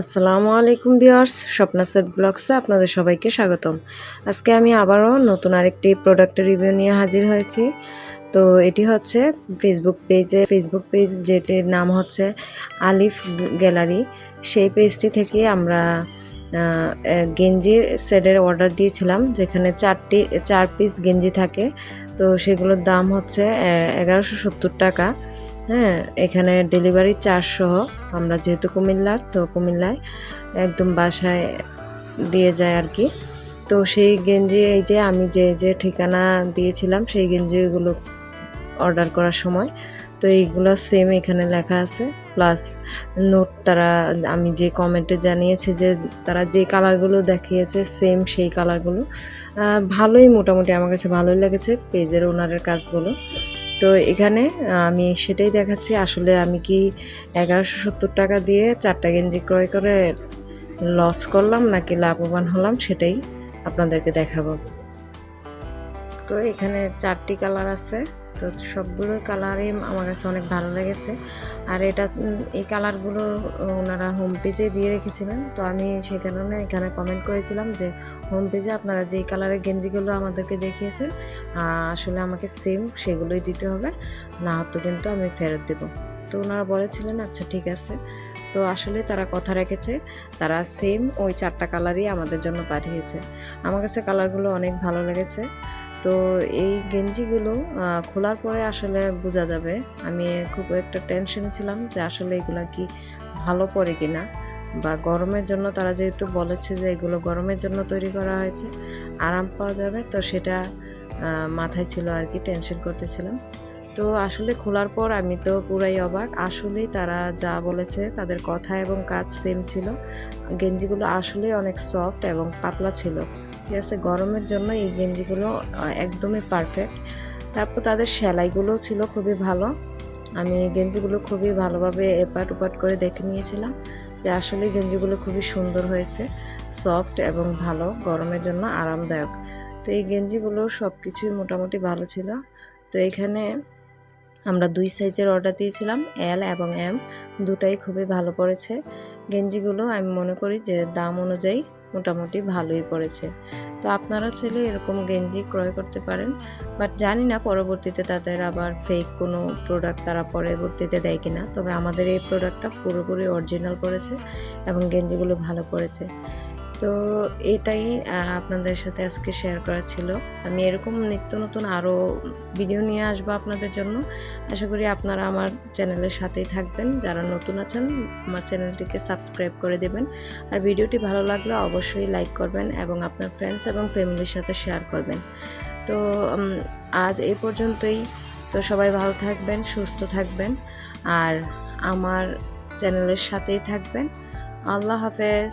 আসসালামু আলাইকুম viewers, Swapna set ব্লগসে আপনাদের সবাইকে স্বাগতম। আজকে আমি আবারও নতুন আরেকটি প্রোডাক্টের রিভিউ নিয়ে হাজির হয়েছি। তো এটি হচ্ছে ফেসবুক পেজে ফেসবুক পেজ যেটির নাম হচ্ছে আলিফ গ্যালারি। সেই পেজটি থেকে আমরা গেঞ্জির সেটের অর্ডার দিয়েছিলাম, যেখানে চারটি, চার পিস গেঞ্জি থাকে। তো সেগুলোর দাম হচ্ছে এগারোশো সত্তর টাকা। হ্যাঁ এখানে ডেলিভারি চার্জ সহ আমরা যেহেতু কুমিল্লার, তো কুমিল্লায় একদম বাসায় দিয়ে যায় আর কি। তো সেই গেঞ্জি, এই যে আমি যে যে ঠিকানা দিয়েছিলাম, সেই গেঞ্জিগুলো অর্ডার করার সময়, তো এইগুলো সেম এখানে লেখা আছে। প্লাস নোট তারা, আমি যে কমেন্টে জানিয়েছে যে তারা যে কালারগুলো দেখিয়েছে সেম সেই কালারগুলো ভালোই মোটামুটি, আমার কাছে ভালোই লেগেছে পেজের ওনারের কাজগুলো। তো এখানে আমি সেটাই দেখাচ্ছি। আসলে আমি কি এগারোশো সত্তর টাকা দিয়ে চারটা গেঞ্জি ক্রয় করে লস করলাম নাকি লাভবান হলাম সেটাই আপনাদেরকে দেখাবো। তো এখানে চারটি কালার আছে। তো সবগুলো কালারই আমার কাছে অনেক ভালো লেগেছে। আর এটা এই কালারগুলো ওনারা হোম পেজে দিয়ে রেখেছিলেন। তো আমি সে কারণে এখানে কমেন্ট করেছিলাম যে হোম পেজে আপনারা যেই কালারের গেঞ্জিগুলো আমাদেরকে দেখিয়েছেন আসলে আমাকে সেম সেগুলোই দিতে হবে। না তো কিন্তু আমি ফেরত দেব। তো ওনারা বলেছিলেন আচ্ছা ঠিক আছে। তো আসলে তারা কথা রেখেছে, তারা সেম ওই চারটা কালারই আমাদের জন্য পাঠিয়েছে। আমার কাছে কালারগুলো অনেক ভালো লেগেছে। তো এই গেঞ্জিগুলো খোলার পরে আসলে বোঝা যাবে। আমি খুব একটা টেনশন ছিলাম যে আসলে এগুলা কি ভালো পড়ে কিনা। বা গরমের জন্য তারা যেহেতু বলেছে যে এগুলো গরমের জন্য তৈরি করা হয়েছে, আরাম পাওয়া যাবে। তো সেটা মাথায় ছিল আর কি টেনশন করতেছিলাম। তো আসলে খোলার পর আমি তো পুরাই অবাক। আসলেই তারা যা বলেছে তাদের কথা এবং কাজ সেম ছিল। গেঞ্জিগুলো আসলে অনেক সফট এবং পাতলা ছিল। ঠিক আছে গরমের জন্য, এই গেঞ্জিগুলো একদমই পারফেক্ট তারপর তাদের সেলাইগুলোও ছিল খুবই ভালো। আমি গেঞ্জিগুলো খুবই ভালোভাবে এপাট ওপাট করে দেখে নিয়েছিলাম যে আসলে গেঞ্জিগুলো খুবই সুন্দর হয়েছে সফট এবং ভালো, গরমের জন্য আরামদায়ক। তো এই গেঞ্জিগুলো সব কিছুই মোটামুটি ভালো ছিল। তো এখানে আমরা দুই সাইজের অর্ডার দিয়েছিলাম এল এবং এম দুটাই খুবই ভালো পড়েছে গেঞ্জিগুলো আমি মনে করি যে দাম অনুযায়ী মোটামুটি ভালোই পড়েছে। তো আপনারা চাইলে এরকম গেঞ্জি ক্রয় করতে পারেন। বাট জানি না পরবর্তীতে তাদের আবার ফেক কোনো প্রোডাক্ট তারা পরবর্তীতে দেয় কিনা। তবে আমাদের এই প্রোডাক্টটা পুরোপুরি অরিজিনাল করেছে এবং গেঞ্জিগুলো ভালো পড়েছে। তো এটাই আপনাদের সাথে আজকে শেয়ার করা ছিল। আমি এরকম নিত্য নতুন আরও ভিডিও নিয়ে আসব আপনাদের জন্য। আশা করি আপনারা আমার চ্যানেলের সাথেই থাকবেন। যারা নতুন আছেন, আমার চ্যানেলটিকে সাবস্ক্রাইব করে দেবেন। আর ভিডিওটি ভালো লাগলে অবশ্যই লাইক করবেন এবং আপনার ফ্রেন্ডস এবং ফ্যামিলির সাথে শেয়ার করবেন। তো আজ এই পর্যন্তই। তো সবাই ভালো থাকবেন, সুস্থ থাকবেন। আর আমার চ্যানেলের সাথেই থাকবেন। আল্লাহ হাফেজ।